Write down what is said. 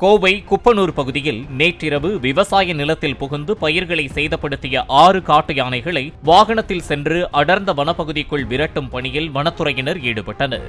கோவை குப்பனூர் பகுதியில் நேற்றிரவு விவசாய நிலத்தில் புகுந்து பயிர்களை சேதப்படுத்திய ஆறு காட்டு யானைகளை வாகனத்தில் சென்று அடர்ந்த வனப்பகுதிக்குள் விரட்டும் பணியில் வனத்துறையினர் ஈடுபட்டனர்.